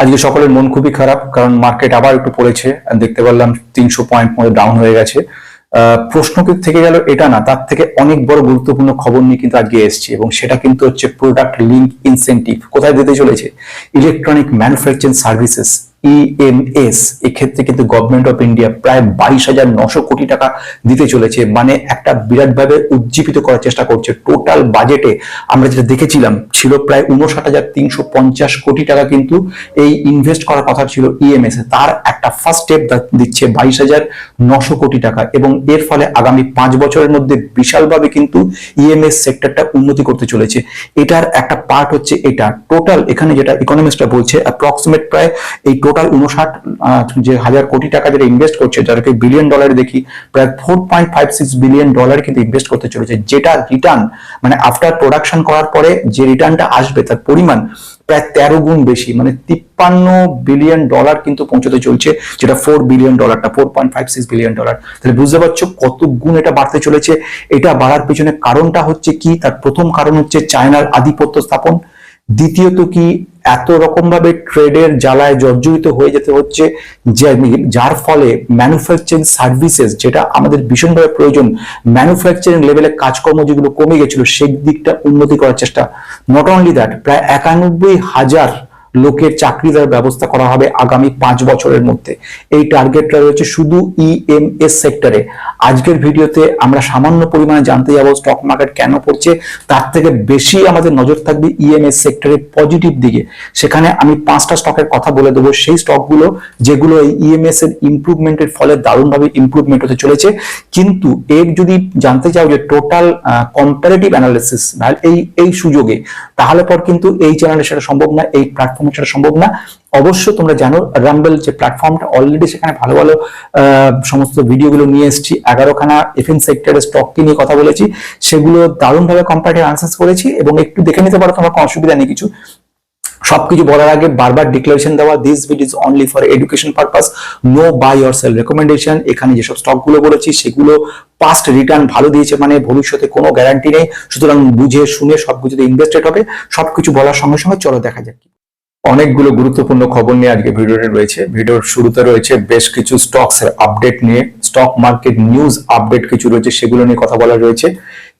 আজকে সকলের মন খুবই খারাপ, কারণ মার্কেট আবার একটু পড়েছে দেখতে পারলাম তিনশো পয়েন্ট মধ্যে ডাউন হয়ে গেছে। প্রশ্ন কিন্তু থেকে গেল এটা না, তার থেকে অনেক বড় গুরুত্বপূর্ণ খবর নিয়ে কিন্তু আজকে এসছে, এবং সেটা কিন্তু হচ্ছে প্রোডাক্ট লিঙ্ক ইনসেন্টিভ কোথায় দিতে চলেছে? ইলেকট্রনিক ম্যানুফ্যাকচারিং সার্ভিসেস ইএমএস এক্ষেত্রে কিন্তু গভর্নমেন্ট অফ ইন্ডিয়া প্রায় বাইশ হাজার নশো কোটি টাকা দিতে চলেছে মানে একটা বিরাটভাবে উজ্জীবিত করার চেষ্টা করছে। টোটাল বাজেটে আমরা যেটা দেখেছিলাম, ছিল প্রায় উনষাট হাজার তিনশো পঞ্চাশ কোটি টাকা কিন্তু এই ইনভেস্ট করার কথা ছিল ইএমএস এ। তার একটা ফার্স্ট স্টেপ দিচ্ছে বাইশ হাজার নশো কোটি টাকা এবং এর ফলে আগামী পাঁচ বছরের মধ্যে বিশালভাবে কিন্তু ইএমএস সেক্টরটা উন্নতি করতে চলেছে। এটার একটা পার্ট হচ্ছে এটা। টোটাল এখানে যেটা ইকোনমিস্টরা বলছে অ্যাপ্রক্সিমেট প্রায় এই টোটাল উনষাট যে হাজার কোটি টাকা যেটা ইনভেস্ট করছে, যাদেরকে বিলিয়ন ডলার দেখি, প্রায় four point five six billion dollar কিন্তু ইনভেস্ট করতে চলেছে। যেটা রিটার্ন মানে আফটার প্রোডাকশন করার পরে যে রিটার্নটা আসবে, তার পরিমাণ প্রায় তেরো গুণ বেশি মানে তিপ্পান্ন বিলিয়ন ডলার কিন্তু পৌঁছতে চলছে, যেটা four billion ডলারটা four point five six billion dollar তাহলে বুঝতে পারছ কত গুণ এটা বাড়তে চলেছে। এটা বাড়ার পিছনে কারণটা হচ্ছে কি? তার প্রথম কারণ হচ্ছে চায়নার আধিপত্য স্থাপন। দ্বিতীয়ত কি এত রকমভাবে ট্রেডের জ্বালায় জর্জরিত হয়ে যেতে হচ্ছে যার ফলে ম্যানুফ্যাকচারিং সার্ভিসেস যেটা আমাদের ভীষণভাবে প্রয়োজন ম্যানুফ্যাকচারিং লেভেলে কাজকর্ম যেগুলো কমে গেছিল সেই দিকটা উন্নতি করার চেষ্টা। নট অনলি দ্যাট প্রায় একানব্বই হাজার লোকের চাকরি দেওয়ার ব্যবস্থা করা হবে আগামী পাঁচ বছরের মধ্যে। এই টার্গেটটা রয়েছে শুধু ইএমএস সেক্টরে আজকের ভিডিওতে আমরা সামান্য পরিমাণে জানতে যাব স্টক মার্কেট কেন পড়ছে, তার থেকে বেশি আমাদের নজর থাকবে ইএমএস সেক্টরের পজিটিভ দিকে। সেখানে আমি পাঁচটা স্টকের কথা বলে দেবো। সেই স্টকগুলো যেগুলো এই ইএমএস এর ইমপ্রুভমেন্টের ফলে দারুণভাবে ইমপ্রুভমেন্ট হতে চলেছে। কিন্তু এর যদি জানতে চাও যে টোটাল কম্পারেটিভ অ্যানালিসিস এই এই সুযোগে, তাহলে পর কিন্তু এই চ্যানেলে সেটা সম্ভব না এই প্ল্যাটফর্মে সেটা সম্ভব না। অবশ্য তোমরা জানো রাম্বেল যে প্ল্যাটফর্মটা অলরেডি সেখানে ভালো ভালো সমস্ত ভিডিওগুলো নিয়ে এসেছি। এগারোখানা এফএন সেক্টরের স্টককে নিয়ে কথা বলেছি। সেগুলো দারুণভাবে কম্পারেটিভ আনসার্স করেছি এবং একটু দেখে নিতে পারো তোমার কোনো অসুবিধা নেই কিছু। সবকিছু বলার আগে বারবার ডিক্লারেশন দেওয়া this vid is only for education purpose no buy or sell recommendation এখানে যেসব স্টকগুলো বলেছি, সেগুলো পাস্ট রিটার্ন ভালো দিয়েছে মানে ভবিষ্যতে কোনো গ্যারান্টি নেই। সুতরাং বুঝে শুনে সবকিছুতে ইনভেস্টেড হবে। সবকিছু বলার সঙ্গে সঙ্গে চলো দেখা যাক। অনেকগুলো গুরুত্বপূর্ণ খবর নিয়ে আজকে ভিডিওটি রয়েছে। ভিডিওর শুরুতে রয়েছে বেশ কিছু স্টকস এর আপডেট নিয়ে, স্টক মার্কেট নিউজ আপডেট কিছু রয়েছে, সেগুলো নিয়ে কথা বলা রয়েছে।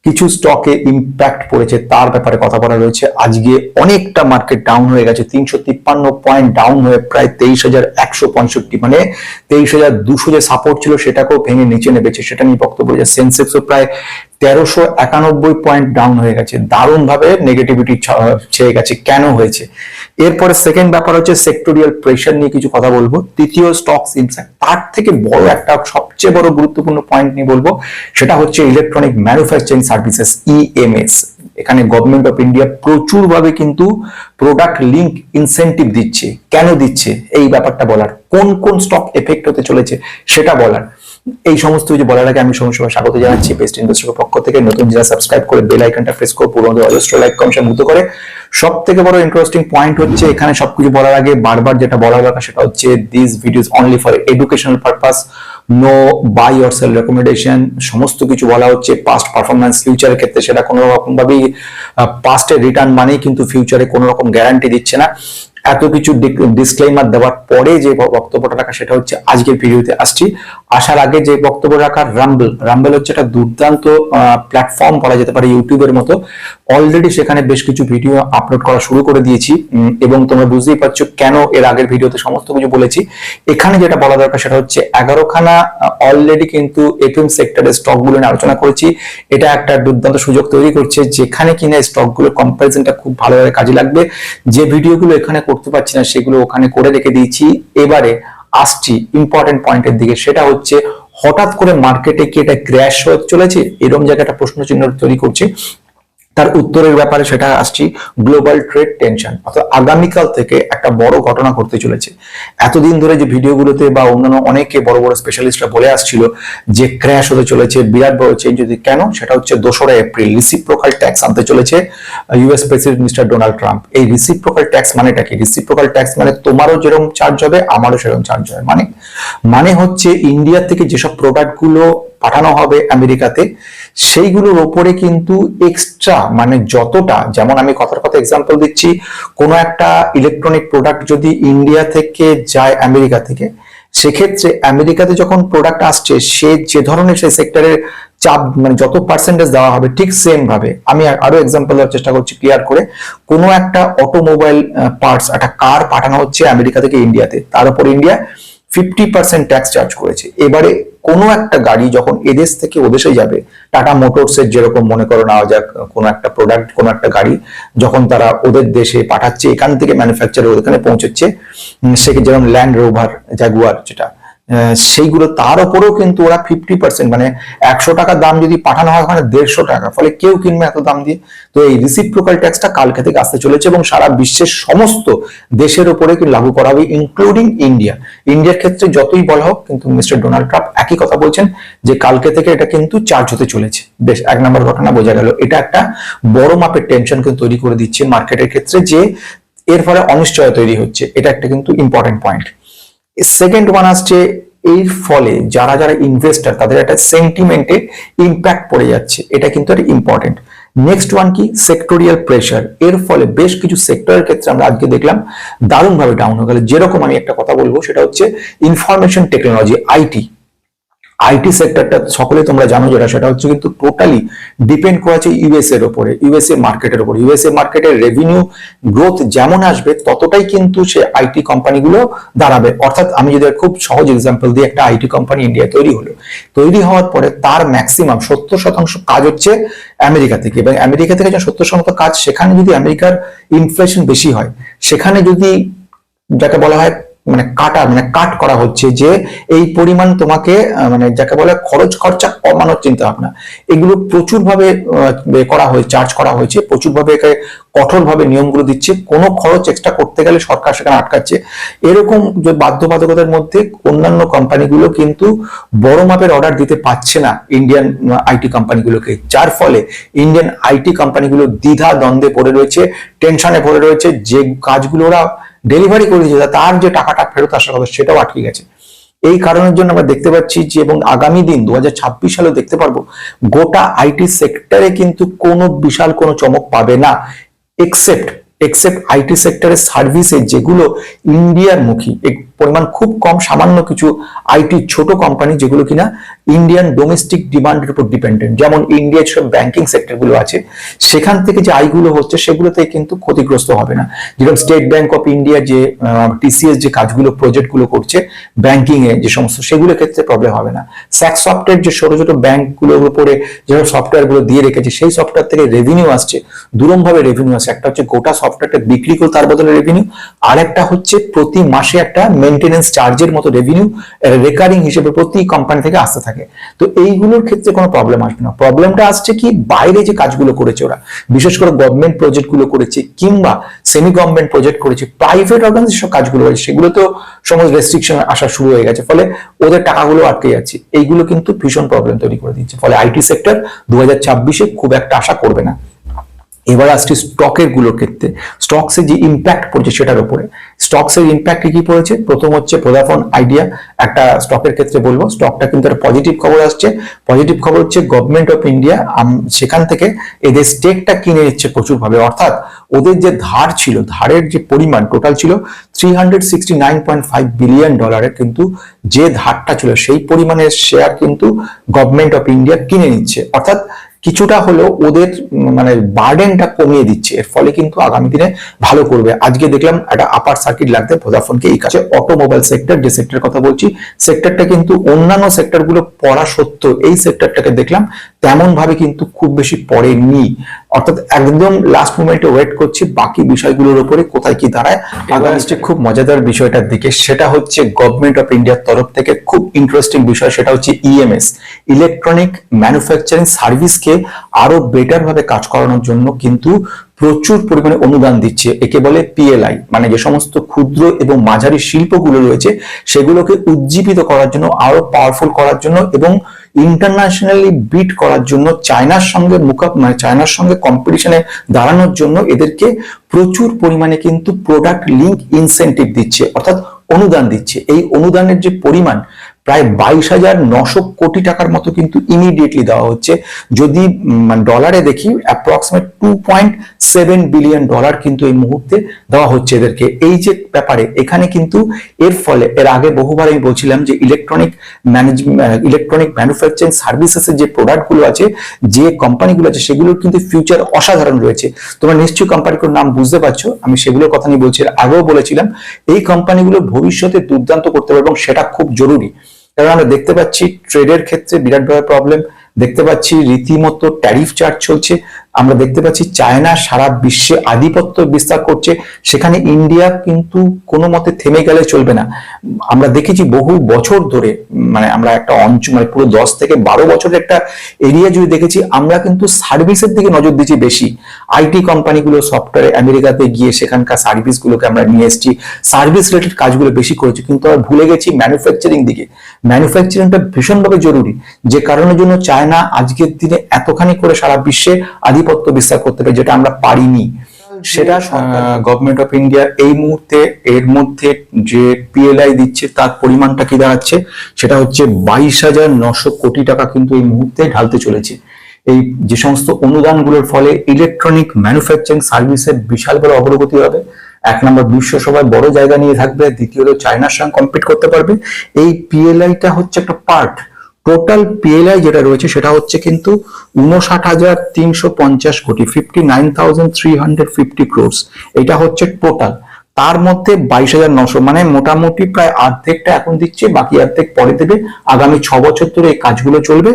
কিছু স্টকে ইম্প্যাক্ট পড়েছে, তার ব্যাপারে কথা বলা রয়েছে। আজকে অনেকটা মার্কেট ডাউন হয়ে গেছে, তিনশো তিপ্পান্ন পয়েন্ট ডাউন হয়ে প্রায় তেইশ হাজার একশো পঁয়ষট্টি মানে তেইশ হাজার দুশো যে সাপোর্ট ছিল, সেটাকেও ভেঙে নিচে নেমেছে। সেটা নিয়ে বক্তব্য সেন্সেক্সও প্রায় তেরোশো একানব্বই পয়েন্ট ডাউন হয়ে গেছে। দারুণ ভাবে নেগেটিভিটি ছেয়ে গেছে। কেন হয়েছে? এরপরে সেকেন্ড ব্যাপার হচ্ছে সেক্টোরিয়াল প্রেশার নিয়ে কিছু কথা বলব। তৃতীয় স্টকস ইনসাইড তার থেকে বড় একটা সবচেয়ে বড় গুরুত্বপূর্ণ পয়েন্ট নিয়ে বলব, সেটা হচ্ছে ইলেকট্রনিক ম্যানুফ্যাকচারিং সার্ভিসেস ইএমএস এখানে গভর্নমেন্ট অফ ইন্ডিয়া প্রচুর ভাবে কিন্তু প্রোডাক্ট লিঙ্ক ইনসেন্টিভ দিচ্ছে। কেন দিচ্ছে? এই ব্যাপারটা বলার। কোন কোন স্টক এফেক্ট হতে চলেছে, সেটা বলার। এই সমস্ত কিছু বলার আগে আমি সময় সময় স্বাগত জানাচ্ছি বেস্ট ইন্ডাস্ট্রির পক্ষ থেকে। নতুন যারা সাবস্ক্রাইব করে বেল আইকনটা প্রেস করে, পুরো অজস্র লাইক কমিশন মুক্ত করে। সব থেকে বড় ইন্টারেস্টিং পয়েন্ট হচ্ছে এখানে সবকিছু বলার আগে বারবার যেটা বলার দরকার সেটা হচ্ছে this videos only for educational purpose no buy or sell recommendation সমস্ত কিছু বলা হচ্ছে পাস্ট পারফরমেন্স ফিউচারের ক্ষেত্রে সেটা কোনো রকম ভাবেই পাস্টের রিটার্ন মানেই কিন্তু ফিউচারে কোনো রকম গ্যারান্টি দিচ্ছে না। এত কিছু ডিসক্লেমার দেওয়ার পরে যে বক্তব্যটা রাখা সেটা হচ্ছে আজকের ভিডিওতে আসছি। আসার আগে যে বক্তব্য রাখা রাম্বল রাম্বল হচ্ছে একটা দুর্দান্ত প্ল্যাটফর্ম বলা যেতে পারে ইউটিউবের মতো। অলরেডি সেখানে বেশ কিছু ভিডিও আপলোড করা শুরু করে দিয়েছি এবং তোমরা বুঝতেই পারছ কেন এর আগের ভিডিওতে সমস্ত কিছু বলেছি। এখানে যেটা বলা দরকার সেটা হচ্ছে এগারোখানা অলরেডি কিন্তু এফএম সেক্টরের স্টকগুলো নিয়ে আলোচনা করেছি। এটা একটা দুর্দান্ত সুযোগ তৈরি করছে, যেখানে কিনা স্টকগুলো কম্পারিজনটা খুব ভালোভাবে কাজে লাগবে। যে ভিডিওগুলো এখানে করতে পারছি না, সেগুলো ওখানে করে রেখে দিয়েছি। এবারে আসছি ইম্পর্টেন্ট পয়েন্টের দিকে, সেটা হচ্ছে হঠাৎ করে মার্কেটে কি এটা ক্র্যাশ হয়ে চলেছে? এরকম একটা প্রশ্ন চিহ্ন তৈরি করছে। তার উত্তরের ব্যাপারে সেটা আসছি গ্লোবাল ট্রেড টেনশন অর্থাৎ আগামীকাল থেকে একটা বড় ঘটনা ঘটতে চলেছে। এতদিন ধরে যে ভিডিওগুলোতে বা অন্যান্য অনেকে বড় বড় স্পেশালিস্টরা বলে আসছিল যে ক্র্যাশ হতে চলেছে, বিরাট বড় চেঞ্জ যদি কেন? সেটা হচ্ছে দোসরা এপ্রিল। রিসিপ্রোকাল ট্যাক্স আনতে চলেছে US president mister Donald Trump এই রিসিপ্রোকাল ট্যাক্স মানেটা কি? রিসিপ্রোকাল ট্যাক্স মানে তোমারও যেরকম চার্জ হবে, আমারও সেরকম চার্জ হবে। মানে মানে হচ্ছে ইন্ডিয়া থেকে যেসব প্রোডাক্টগুলো পাঠানো হবে আমেরিকাতে সেইগুলোর ওপরে কিন্তু এক্সট্রা মানে যতটা, যেমন আমি কথার কথা এক্সাম্পল দিচ্ছি, কোনো একটা ইলেকট্রনিক প্রোডাক্ট যদি ইন্ডিয়া থেকে যায় আমেরিকা থেকে, সেক্ষেত্রে আমেরিকাতে যখন প্রোডাক্ট আসছে, সে যে ধরনের সেই সেক্টরের চাপ মানে যত পার্সেন্টেজ দেওয়া হবে, ঠিক সেম ভাবে। আমি আর- এক্সাম্পল দেওয়ার চেষ্টা করছি ক্লিয়ার করে। কোনো একটা অটোমোবাইল পার্টস একটা কার পাঠানো হচ্ছে আমেরিকা থেকে ইন্ডিয়াতে তার উপর India fifty percent tax charge করেছে। এবারে কোনো একটা গাড়ি যখন এদেশ থেকে ওদেশে যাবে টাটা মোটরসের যেরকম মনে করো নেওয়া যাক, কোনো একটা প্রোডাক্ট কোনো একটা গাড়ি যখন তারা ওদের দেশে পাঠাচ্ছে, এখান থেকে ম্যানুফ্যাকচার ওখানে পৌঁছচ্ছে সে যেরকম ল্যান্ড রোভার জাগুয়ার যেটা সেইগুলো তার উপরেও কিন্তু ওরা ফিফটি পার্সেন্ট মানে একশো টাকা দাম যদি পাঠানো হয় ওখানে দেড়শো টাকা, ফলে কেউ কিনবে এত দাম দিয়ে। তো এই রিসিপ্রোকাল ট্যাক্সটা কালকে থেকে আসতে চলেছে এবং সারা বিশ্বের সমস্ত দেশের উপরে লাগু করা হবে ইনক্লুডিং ইন্ডিয়া ইন্ডিয়ার ক্ষেত্রে যতই বলা হোক, কিন্তু মিস্টার ডোনাল্ড ট্রাম্প একই কথা বলছেন যে কালকে থেকে এটা কিন্তু চার্জ হতে চলেছে। বেশ, এক নম্বর ঘটনা বোঝা গেল। এটা একটা বড় মাপের টেনশন কিন্তু তৈরি করে দিচ্ছে মার্কেটের ক্ষেত্রে যে এর ফলে অনিশ্চয়তা তৈরি হচ্ছে। এটা একটা কিন্তু ইম্পর্টেন্ট পয়েন্ট সেকেন্ড ওয়ান আসছে এর ফলে যারা যারা ইনভেস্টার তাদের একটা সেন্টিমেন্টে ইম্প্যাক্ট পড়ে যাচ্ছে। এটা কিন্তু একটা ইম্পর্টেন্ট নেক্সট ওয়ান কি? সেক্টোরিয়াল প্রেশার এর ফলে বেশ কিছু সেক্টরের ক্ষেত্রে আমরা আজকে দেখলাম দারুণভাবে ডাউন হয়ে গেল। যেরকম আমি একটা কথা বলব, সেটা হচ্ছে ইনফরমেশন টেকনোলজি আইটি আইটি সেক্টরটা সকলে তোমরা জানো যেটা, সেটা হচ্ছে কিন্তু টোটালি ডিপেন্ড করেছে ইউএস এর উপরে ইউএসএ মার্কেটের উপরে ইউএসএ মার্কেটের রেভিনিউ গ্রোথ যেমন আসবে, ততটাই কিন্তু সে আইটি কোম্পানিগুলো দাঁড়াবে। অর্থাৎ আমি যদি খুব সহজ এক্সাম্পল দিই একটা আইটি কোম্পানি ইন্ডিয়ায় তৈরি হলো, তৈরি হওয়ার পরে তার ম্যাক্সিমাম সত্তর শতাংশ কাজ হচ্ছে আমেরিকা থেকে। এবং আমেরিকা থেকে যে সত্তর শতাংশ কাজ, সেখানে যদি আমেরিকার ইনফ্লেশন বেশি হয়, সেখানে যদি যাকে বলা হয় মানে কাটা মানে কাট করা হচ্ছে যে এই পরিমাণ তোমাকে মানে যাকে বলে খরচ খরচা কমানোর চিন্তা ভাবনা। এগুলো প্রচুর ভাবে করা হয়েছে চার্জ করা হয়েছে প্রচুর ভাবে একে কঠোর ভাবে নিয়মগুলো দিচ্ছে। কোনো খরচ এক্সট্রা করতে গেলে সরকার সেখানে আটকাচ্ছে। এরকম যে বাধ্যবাধকতার মধ্যে অন্যান্য কোম্পানিগুলো কিন্তু বড় মাপের অর্ডার দিতে পারছে না ইন্ডিয়ান আইটি কোম্পানিগুলোকে। যার ফলে ইন্ডিয়ান আইটি কোম্পানিগুলো দ্বিধা দ্বন্দ্বে পড়ে রয়েছে টেনশনে পড়ে রয়েছে। যে কাজগুলো ওরা ডেলিভারি করে দিয়েছে তার যে টাকাটা ফেরত আসার কথা সেটাও আটকে গেছে। এই কারণের জন্য আমরা দেখতে পাচ্ছি যে এবং আগামী দিন দু হাজার ছাব্বিশ সালে দেখতে পারব, গোটা আইটি সেক্টরে কিন্তু কোনো বিশাল কোনো চমক পাবে না এক্সেপ্ট এক্সেপ্ট আইটি সেক্টরের সার্ভিসে যেগুলো ইন্ডিয়ার মুখী পরিমাণ খুব কম, সামান্য কিছু আইটি ছোট কোম্পানি যেগুলো কিনা ইন্ডিয়ান ডোমেস্টিক ডিমান্ডের উপর ডিপেন্ডেন্ট যেমন ইন্ডিয়ার সব ব্যাংকিং সেক্টরগুলো আছে, সেখান থেকে যে আয়গুলো হচ্ছে, সেগুলোতে কিন্তু ক্ষতিগ্রস্ত হবে না। যেরকম স্টেট ব্যাংক অফ ইন্ডিয়া যে টিসিএস যে কাজগুলো প্রজেক্টগুলো করছে ব্যাংকিং এ যে সমস্ত, সেগুলোর ক্ষেত্রে প্রবলেম হবে না। স্যাক্স সফটওয়্যার যে ছোট ছোট ব্যাংকগুলোর উপরে যেসব সফটওয়্যারগুলো দিয়ে রেখেছে, সেই সফটওয়্যার থেকে রেভিনিউ আসছে দুরম ভাবে রেভিনিউ আসছে। একটা হচ্ছে গোটা সফটওয়্যারটা বিক্রি করে তার বদলে রেভিনিউ আর একটা হচ্ছে প্রতি মাসে একটা মেনটেনেন্স চার্জের মতো রেভিনিউ রেকারিং হিসেবে প্রতি কোম্পানি থেকে আসতে থাকে। তো এইগুলোর ক্ষেত্রে কোনো প্রবলেম আসবে না। প্রবলেমটা আসছে কি? বাইরে যে কাজগুলো করেছে ওরা, বিশেষ করে গভর্নমেন্ট প্রজেক্টগুলো করেছে কিংবা সেমি গভর্নমেন্ট প্রজেক্ট করেছে প্রাইভেট অর্গানাইজেশন কাজগুলো করেছে সেগুলো তো সমস্ত রেস্ট্রিকশন আসা শুরু হয়ে গেছে। ফলে ওদের টাকাগুলো আটকে যাচ্ছে। এইগুলো কিন্তু ভীষণ প্রবলেম তৈরি করে দিচ্ছে। ফলে আইটি সেক্টর দু হাজার খুব একটা আশা করবে না। এবার আসছি স্টকেরগুলোর ক্ষেত্রে। স্টকসে যে ইম্প্যাক্ট পড়ছে সেটার উপরে। স্টকসের ইম্প্যাক্ট কি পড়েছে? প্রথম হচ্ছে প্রোডাফোন আইডিয়া একটা স্টকের ক্ষেত্রে বলব। স্টকটা কিন্তু একটা পজিটিভ খবর আসছে। পজিটিভ খবর হচ্ছে গভর্নমেন্ট অফ ইন্ডিয়া সেখান থেকে এদের স্টেকটা কিনে নিচ্ছে প্রচুর ভাবে অর্থাৎ ওদের যে ধার ছিল, ধারের যে পরিমাণ টোটাল ছিল থ্রি বিলিয়ন ডলারের কিন্তু যে ধারটা ছিল, সেই পরিমাণের শেয়ার কিন্তু গভর্নমেন্ট অফ ইন্ডিয়া কিনে নিচ্ছে। অর্থাৎ কিছুটা হলেও ওদের মানে বার্ডেনটা কমিয়ে দিচ্ছে। এর ফলে কিন্তু আগামী দিনে ভালো করবে। আজকে দেখলাম একটা আপার সার্কিট লাগতে ভোদাফোনকে এই কাছে অটোমোবাইল সেক্টর যে সেক্টর কথা বলছি সেক্টরটা কিন্তু অন্যান্য সেক্টরগুলো পড়া সত্য এই সেক্টরটাকে দেখলাম তেমন ভাবে কিন্তু খুব বেশি পড়েনি। অর্থাৎ একদম লাস্ট মোমেন্টে ওয়েট করছি বাকি বিষয়গুলোর উপরে কোথায় কি দাঁড়ায়। খুব মজাদার বিষয়টার দিকে সেটা হচ্ছে গভর্নমেন্ট অফ ইন্ডিয়ার তরফ থেকে খুব ইন্টারেস্টিং বিষয় সেটা হচ্ছে ইএমএস ইলেকট্রনিক ম্যানুফ্যাকচারিং সার্ভিসকে আরও বেটার ভাবে কাজ করানোর জন্য কিন্তু প্রচুর পরিমাণে অনুদান দিচ্ছে একে বলে পিএলআই মানে যে সমস্ত ক্ষুদ্র এবং মাঝারি শিল্পগুলো রয়েছে সেগুলোকে উজ্জীবিত করার জন্য আরও পাওয়ারফুল করার জন্য এবং ইন্টারন্যাশনালি বিট করার জন্য চায়নার সঙ্গে মুখাপ মানে চায়নার সঙ্গে কম্পিটিশনে দাঁড়ানোর জন্য এদেরকে প্রচুর পরিমাণে কিন্তু প্রোডাক্ট লিঙ্ক ইনসেন্টিভ দিচ্ছে, অর্থাৎ অনুদান দিচ্ছে। এই অনুদানের যে পরিমাণ প্রায় বাইশ হাজার নশো কোটি টাকার মতো কিন্তু ইমিডিয়েটলি দেওয়া হচ্ছে। যদি মানে ডলারে দেখি approximate two point seven billion dollar কিন্তু এই মুহূর্তে দেওয়া হচ্ছে এদেরকে। এই যে ব্যাপারে, এখানে কিন্তু এর ফলে, এর আগে বহুবার আমি বলছিলাম যে ইলেকট্রনিক ম্যানেজমেন্ট ইলেকট্রনিক ম্যানুফ্যাকচারিং সার্ভিসেসের যে প্রোডাক্টগুলো আছে, যে কোম্পানিগুলো আছে, সেগুলোর কিন্তু ফিউচার অসাধারণ রয়েছে। তোমরা নিশ্চয়ই কোম্পানিগুলোর নাম বুঝতে পারছ। আমি সেগুলোর কথা নিয়ে বলছি আগেও বলেছিলাম, এই কোম্পানিগুলো ভবিষ্যতে দুর্দান্ত করতে পারবে এবং সেটা খুব জরুরি। কারণ আমরা দেখতে পাচ্ছি ট্রেডের ক্ষেত্রে বিরাট বড় প্রবলেম দেখতে পাচ্ছি রীতিমতো ট্যারিফ চার্জ চলছে। আমরা দেখতে পাচ্ছি চায়না সারা বিশ্বে আধিপত্য বিস্তার করছে। সেখানে ইন্ডিয়া কিন্তু কোনো মতে থেমে গেলে চলবে না। আমরা দেখেছি বহু বছর ধরে মানে আমরা একটা অঞ্চল মানে পুরো দশ থেকে বারো বছরের একটা এরিয়া জুড়ে দেখেছি, আমরা কিন্তু সার্ভিসের দিকে নজর দিচ্ছি বেশি। আইটি কোম্পানিগুলো সফটওয়্যার আমেরিকাতে গিয়ে সেখানকার সার্ভিসগুলোকে আমরা নিয়ে এসেছি। সার্ভিস রিলেটেড কাজগুলো বেশি করেছি। কিন্তু আমরা ভুলে গেছি ম্যানুফ্যাকচারিং দিকে। ম্যানুফ্যাকচারিংটা ভীষণভাবে জরুরি। যে কারণের জন্য চায়না আজকের দিনে এতখানি করে সারা বিশ্বে আধিপত্য বিস্তার করতে পারে যেটা আমরা পারিনি। সেটা গভর্নমেন্ট অফ ইন্ডিয়া এই মুহূর্তে এর মধ্যে যে পিএলআই দিচ্ছে তার পরিমাণটা কি দাঁড়াচ্ছে? সেটা হচ্ছে বাইশ হাজার নশো কোটি টাকা কিন্তু এই মুহূর্তে ঢালতে চলেছে। এই যে সমস্ত অনুদানগুলোর ফলে ইলেকট্রনিক ম্যানুফ্যাকচারিং সার্ভিসের বিশাল বড় অগ্রগতি হবে। এক নম্বর বিশ্ব সভায় বড় জায়গা নিয়ে থাকবে দ্বিতীয়ত চায়নার সঙ্গে কম্পিট করতে পারবে। এই পিএলআইটা হচ্ছে একটা পার্ট টোটাল পিএলআই যেটা রয়েছে সেটা হচ্ছে কিন্তু উনষাট হাজার তিনশো পঞ্চাশ কোটি fifty nine thousand three hundred fifty crores এটা হচ্ছে টোটাল তার মধ্যে বাইশ হাজার নশো মানে মোটামুটি প্রায় অর্ধেকটা এখন দিচ্ছে, বাকি অর্ধেক পরে দেবে। আগামী ছ বছর ধরে এই কাজগুলো চলবে।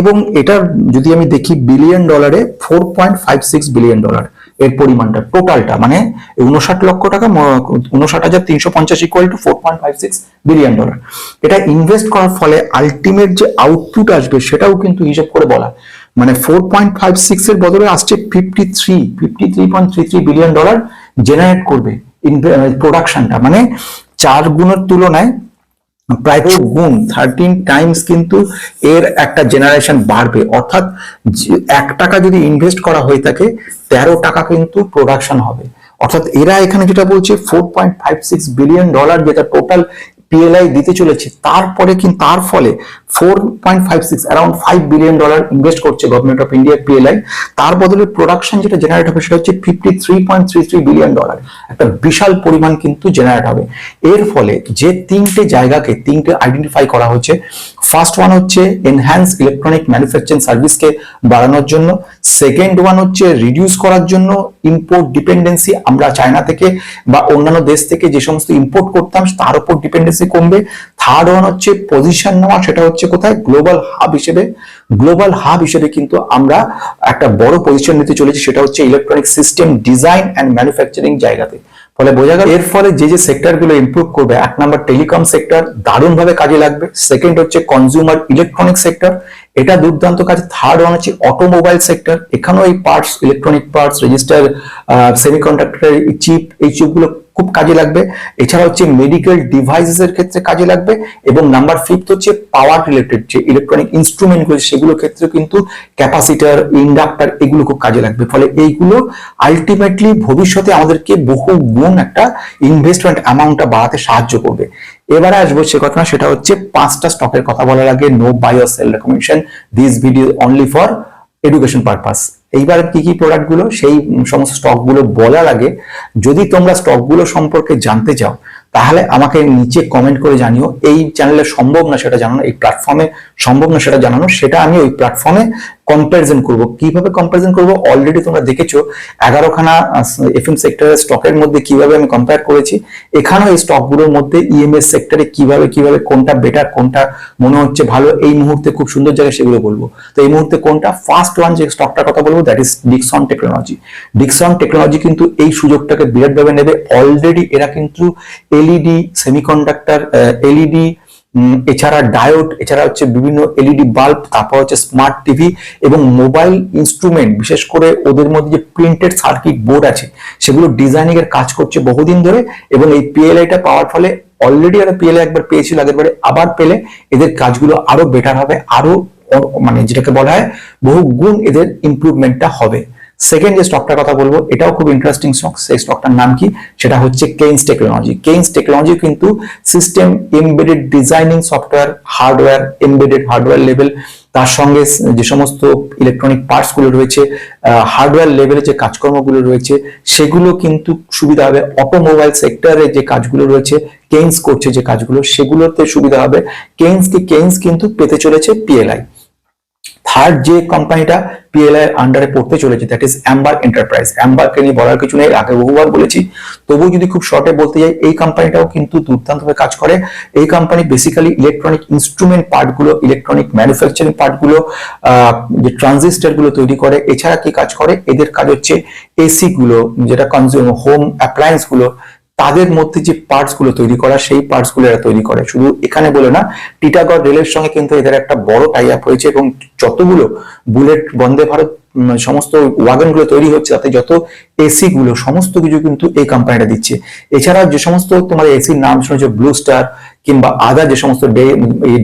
এবং এটার যদি আমি দেখি বিলিয়ন ডলারে four point five six billion dollar এর পরিমাণটা টোটালটা মানে উনষাট লক্ষ টাকা উনষাট হাজার তিনশো পঞ্চাশ equal to four point five six billion dollar এটা ইনভেস্ট করার ফলে আলটিমেট যে আউটপুট আসবে, সেটাও কিন্তু হিসেব করে বলা। মানে ফোর পয়েন্ট ফাইভ সিক্স এর বদলে আসছে fifty three fifty three point three three billion dollar generate করবে প্রোডাকশনটা মানে চার গুণের তুলনায় প্রায় গুণ থার্টিন টাইমস কিন্তু এর একটা জেনারেশন বাড়বে। অর্থাৎ এক টাকা যদি ইনভেস্ট করা হয়ে থাকে, তেরো টাকা কিন্তু প্রোডাকশন হবে। অর্থাৎ এরা এখানে যেটা বলছে four point five six billion dollar যেটা টোটাল পিএলআই দিতে চলেছে, তারপরে কিন্তু তার ফলে four point five six around five billion dollar invest করছে গভর্নমেন্ট অফ ইন্ডিয়া পিএলআই তার বদলে প্রোডাকশন যেটা জেনারেট হবে সেটা হচ্ছে fifty three point three three billion dollar একটা বিশাল পরিমাণ কিন্তু জেনারেট হবে। এর ফলে যে তিনটে জায়গাকে, তিনটে আইডেন্টিফাই করা হচ্ছে ফার্স্ট ওয়ান হচ্ছে এনহ্যান্স ইলেকট্রনিক ম্যানুফ্যাকচারিং সার্ভিসকে বাড়ানোর জন্য। সেকেন্ড ওয়ান হচ্ছে রিডিউস করার জন্য ইম্পোর্ট ডিপেন্ডেন্সি আমরা চায়না থেকে বা অন্যান্য দেশ থেকে যে সমস্ত ইম্পোর্ট করতাম, তার উপর ডিপেন্ডেন্সি কমবে। থার্ড ওয়ান হচ্ছে পজিশন নেওয়া, সেটা হচ্ছে কোথায়? গ্লোবাল হাব হিসেবে। গ্লোবাল হাব হিসেবে কিন্তু আমরা একটা বড় পজিশন নিতে চলেছি, সেটা হচ্ছে electronic system design and manufacturing জায়গাতে। ফলে বোঝা গেল এর ফলে যে যে সেক্টরগুলো ইমপ্রুভ করবে, এক নম্বর টেলিকম সেক্টর দারুণভাবে কাজে লাগবে। সেকেন্ড হচ্ছে কনজিউমার ইলেকট্রনিক সেক্টর এটা দুর্দান্ত কাজ। থার্ড ওয়ান হচ্ছে অটোমোবাইল সেক্টর এখানেও এই parts electronic parts register semiconductor chip এই চিপগুলো খুব কাজে লাগবে। এছাড়া হচ্ছে মেডিকেল ডিভাইসেস এর ক্ষেত্রে কাজে লাগবে এবং নাম্বার ফিফথ হচ্ছে পাওয়ার রিলেটেড যে ইলেকট্রনিক ইনস্ট্রুমেন্টগুলো, সেগুলোর ক্ষেত্রে কিন্তু ক্যাপাসিটার ইন্ডাক্টর এগুলো খুব কাজে লাগবে। ফলে এইগুলো আলটিমেটলি ভবিষ্যতে আমাদেরকে বহু গুণ একটা ইনভেস্টমেন্ট অ্যামাউন্টটা বাড়াতে সাহায্য করবে। এবারে আসব সে কথা, সেটা হচ্ছে পাঁচটা স্টকের কথা বলার আগে no buy sell recommendation this video only for education purpose এইবার কি কি প্রোডাক্টগুলো, সেই সমস্ত স্টকগুলো বলার আগে যদি তোমরা স্টকগুলো সম্পর্কে জানতে চাও, তাহলে আমাকে নিচে কমেন্ট করে জানিও। এই চ্যানেলে সম্ভব না সেটা জানানো, এই প্ল্যাটফর্মে সম্ভব না সেটা জানানো, সেটা আমি ওই প্ল্যাটফর্মে কম্পারিজন করব। কীভাবে কম্পারিজন করব? অলরেডি তোমরা দেখেছ, এগারোখানা এফএম সেক্টরের স্টকের মধ্যে কীভাবে আমি কম্পেয়ার করেছি। এখানেও এই স্টকগুলোর মধ্যে ইএমএস সেক্টরে কীভাবে কীভাবে, কোনটা বেটার কোনটা মনে হচ্ছে ভালো, এই মুহূর্তে খুব সুন্দর জায়গায় সেগুলো বলব। তো এই মুহূর্তে কোনটা? ফার্স্ট ওয়ান যে স্টকটার কথা বলব that is Dixon technology Dixon technology কিন্তু এই সুযোগটাকে বিরাটভাবে নেবে। অলরেডি এরা কিন্তু এলইডি সেমিকন্ডাক্টর এলইডি এছাড়া ডায়োড, এছাড়া হচ্ছে বিভিন্ন এলইডি বাল্ব, তারপর হচ্ছে স্মার্ট টিভি এবং মোবাইল ইনস্ট্রুমেন্ট, বিশেষ করে ওদের মধ্যে যে প্রিন্টেড সার্কিট বোর্ড আছে, সেগুলো ডিজাইনিং এর কাজ করছে বহুদিন ধরে এবং এই পিএলআইটা পাওয়ার ফলে অলরেডি এরা পিএলআই একবার পেয়েছিল, আগের বারে আবার পেলে এদের কাজগুলো আরও বেটার হবে, আরও মানে যেটাকে বলা হয় বহু গুণ এদের ইমপ্রুভমেন্টটা হবে। সেকেন্ড যে স্টকটার কথা বলব, এটাও খুব ইন্টারেস্টিং স্টক সেই স্টকটার নাম কি? সেটা হচ্ছে কেইন্স টেকনোলজি কেইন্স টেকনোলজি কিন্তু system embedded designing software hardware embedded hardware level তার সঙ্গে যে সমস্ত ইলেকট্রনিক পার্টসগুলো রয়েছে হার্ডওয়্যার লেভেলে যে কাজকর্মগুলো রয়েছে, সেগুলো কিন্তু সুবিধা হবে। অটোমোবাইল সেক্টরে যে কাজগুলো রয়েছে কেইন্স করছে যে কাজগুলো, সেগুলোতে সুবিধা হবে। কেইন্সকে কেইন্স কিন্তু পেতে চলেছে পিএলআই থার্ড যে কোম্পানিটা পিএলআই আন্ডারে পড়তে চলেছে দ্যাট ইজ অ্যাম্বার এন্টারপ্রাইজ অ্যাম্বারকে নিয়ে বলার কিছু নেই, আগে বহুবার বলেছি। তবুও যদি খুব শর্টে বলতে যাই, এই কোম্পানিটাও কিন্তু দুর্দান্তভাবে কাজ করে। এই কোম্পানি বেসিক্যালি ইলেকট্রনিক ইনস্ট্রুমেন্ট পার্টগুলো ইলেকট্রনিক ম্যানুফ্যাকচারিং পার্টগুলো যে ট্রানজিস্টারগুলো তৈরি করে, এছাড়া কি কাজ করে? এদের কাজ হচ্ছে এসি গুলো, যেটা কনজিউমার হোম অ্যাপ্লায়েন্সগুলো। তাদের মধ্যে যে পার্টসগুলো তৈরি করা, সেই পার্টসগুলো এরা তৈরি করে। শুধু এখানে বলে না টিটাগড় রেলের সঙ্গে কিন্তু এদের একটা বড় টাই আপ হয়েছে এবং যতগুলো বুলেট বন্দে ভারত সমস্ত ওয়াগনগুলো তৈরি হচ্ছে, তাতে যত এসি গুলো, সমস্ত কিছু কিন্তু এই কোম্পানিটা দিচ্ছে। এছাড়া যে সমস্ত তোমার এসির নাম শুনেছো ব্লু স্টার কিংবা আদার যে সমস্ত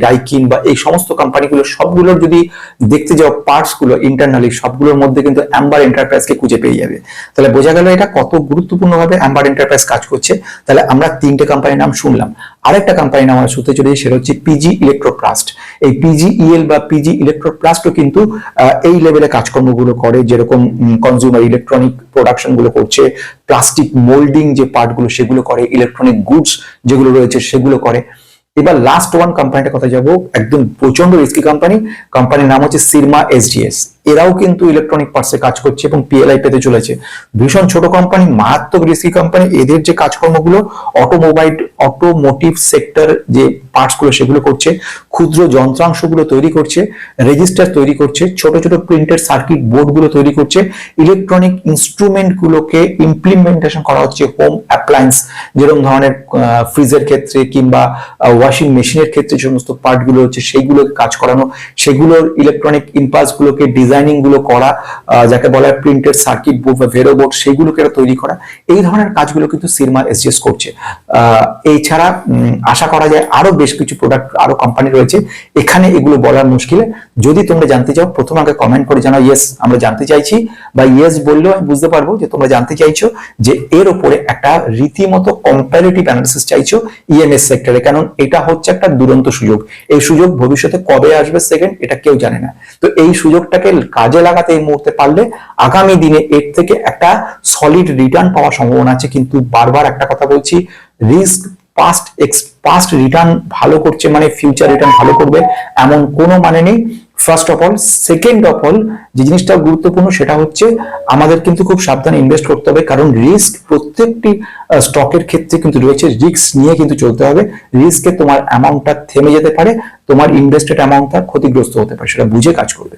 ডাইকিন বা এই সমস্ত কোম্পানিগুলো সবগুলোর যদি দেখতে যাও পার্টসগুলো ইন্টারনালি সবগুলোর মধ্যে কিন্তু অ্যাম্বার এন্টারপ্রাইজকে খুঁজে পেয়ে যাবে। তাহলে বোঝা গেল এটা কত গুরুত্বপূর্ণ ভাবে অ্যাম্বার এন্টারপ্রাইজ কাজ করছে। তাহলে আমরা তিনটে কোম্পানির নাম শুনলাম। আরেকটা কোম্পানির নাম আমরা শুনতে চলেছি, সেটা হচ্ছে পিজি ইলেকট্রোপ্লাস্ট এই পিজি ইএল বা পিজি ইলেকট্রোপ্লাস্টও কিন্তু এই লেভেলে কাজকর্মগুলো করে, যেরকম কনজিউমার ইলেকট্রনিক প্রোডাকশনগুলো করছে প্লাস্টিক মোল্ডিং যে পার্টগুলো সেগুলো করে ইলেকট্রনিক গুডস যেগুলো রয়েছে সেগুলো করে। এবার লাস্ট ওয়ান কোম্পানিটার কথা যাব, একদম প্রচণ্ড রিস্কি কোম্পানি কোম্পানির নাম হচ্ছে সিরমা এসডিএস এরাও কিন্তু ইলেকট্রনিক পার্টসে কাজ করছে এবং পিএলআই পেতে চলেছে। ভীষণ ছোট কোম্পানি মারাত্মক রিস্কি কোম্পানি এদের যে কাজকর্মগুলো অটোমোবাইল অটোমোটিভ সেক্টর যে পার্টসগুলো সেগুলো করছে, ক্ষুদ্র যন্ত্রাংশগুলো তৈরি করছে রেজিস্টার তৈরি করছে, ছোট ছোট প্রিন্টেড সার্কিট বোর্ডগুলো তৈরি করছে ইলেকট্রনিক ইনস্ট্রুমেন্ট গুলোকে ইমপ্লিমেন্টেশন করা হচ্ছে হোম অ্যাপ্লায়েন্স যেরকম ধরনের ফ্রিজের ক্ষেত্রে কিংবা ওয়াশিং মেশিনের ক্ষেত্রে সমস্ত পার্টগুলো হচ্ছে সেইগুলোকে কাজ করানো, সেগুলোর ইলেকট্রনিক ইম্পালস গুলোকে ডিজাইনিংগুলো করা যাকে বলা প্রিন্টেড সার্কিট বোর্ড বা ভেরো বোর্ড সেইগুলোকে তৈরি করা। এই ধরনের কাজগুলো কিন্তু সিরমা এসজিএস করছে। এছাড়া আশা করা যায় আরও বেশ কিছু প্রোডাক্ট আরও কোম্পানি রয়েছে। এখানে এগুলো বলার মুশকিল যদি তোমরা জানতে চাও, প্রথম আগে কমেন্ট করে জানাও ইয়েস আমরা জানতে চাইছি। বা ইয়েস বললেও আমি বুঝতে পারব যে তোমরা জানতে চাইছো যে এর উপরে একটা রীতিমতো কম্পারেটিভ অ্যানালিসিস চাইছো ইএমএস সেক্টরে কারণ এটা হচ্ছে একটা দুরন্ত সুযোগ। এই সুযোগ ভবিষ্যতে কবে আসবে সেকেন্ড এটা কেউ জানে না। তো এই সুযোগটাকে কাজে লাগাতে এই মুহূর্তে পারলে আগামী দিনে এর থেকে একটা সলিড রিটার্ন পাওয়ার সম্ভাবনা আছে। কিন্তু বারবার একটা কথা বলছি রিস্ক পাস্ট পাস্ট রিটার্ন ভালো করছে মানে ফিউচার রিটার্ন ভালো করবে এমন কোনো মানে নেই। First of all second of all যে জিনিসটা গুরুত্বপূর্ণ সেটা হচ্ছে আমাদের কিন্তু খুব সাবধানে ইনভেস্ট করতে হবে। কারণ রিস্ক প্রত্যেকটি স্টকের ক্ষেত্রে কিন্তু রয়েছে। রিস্ক নিয়ে কিন্তু চলতে হবে। রিস্কে তোমার অ্যামাউন্টটা থেমে যেতে পারে। তোমার ইনভেস্টেড অ্যামাউন্টটা ক্ষতিগ্রস্ত হতে পারে। সেটা বুঝে কাজ করবে।